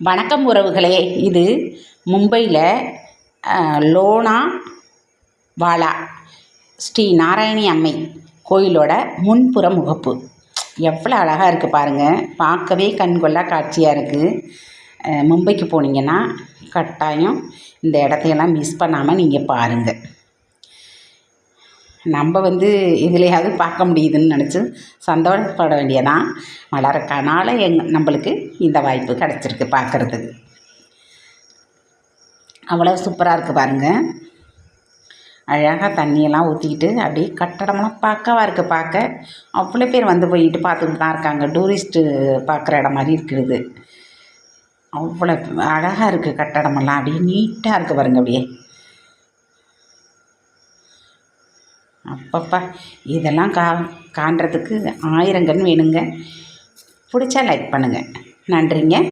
வணக்கம் உறவுகளே இது மும்பையில் லோனா வாலா ஸ்ரீ நாராயணி அம்மை கோயிலோட முன்புற முகப்பு. எவ்வளோ அழகாக இருக்குது பாருங்கள் பார்க்கவே கண்கொள்ளா காட்சியாக இருக்குது மும்பைக்கு போனீங்கன்னா கட்டாயம் இந்த இடத்தையெல்லாம் மிஸ் பண்ணாமல் நீங்கள் பாருங்கள் நம்ம வந்து எதுலையாவது பார்க்க முடியுதுன்னு நினச்சி சந்தோஷப்பட வேண்டியதான் மலரக்கானால் எங் நம்மளுக்கு இந்த வாய்ப்பு கிடச்சிருக்கு பார்க்குறதுக்கு. அவ்வளோ சூப்பராக இருக்குது பாருங்கள் அழகாக தண்ணியெல்லாம் ஊற்றிக்கிட்டு அப்படியே கட்டடமெல்லாம் பார்க்கவா இருக்குது பார்க்க. அவ்வளோ பேர் வந்து போயிட்டு பார்த்துக்கிட்டு தான் இருக்காங்க. டூரிஸ்ட்டு பார்க்குற இடம் மாதிரி இருக்குது. அவ்வளோ அழகாக இருக்குது கட்டடமெல்லாம். அப்படியே நீட்டாக இருக்குது பாருங்க அப்படியே. அப்பப்பா இதெல்லாம் கா காண்றதுக்கு ஆயிரம் கண் வேணுங்க. பிடிச்சா லைக் பண்ணுங்கள் நன்றிங்க.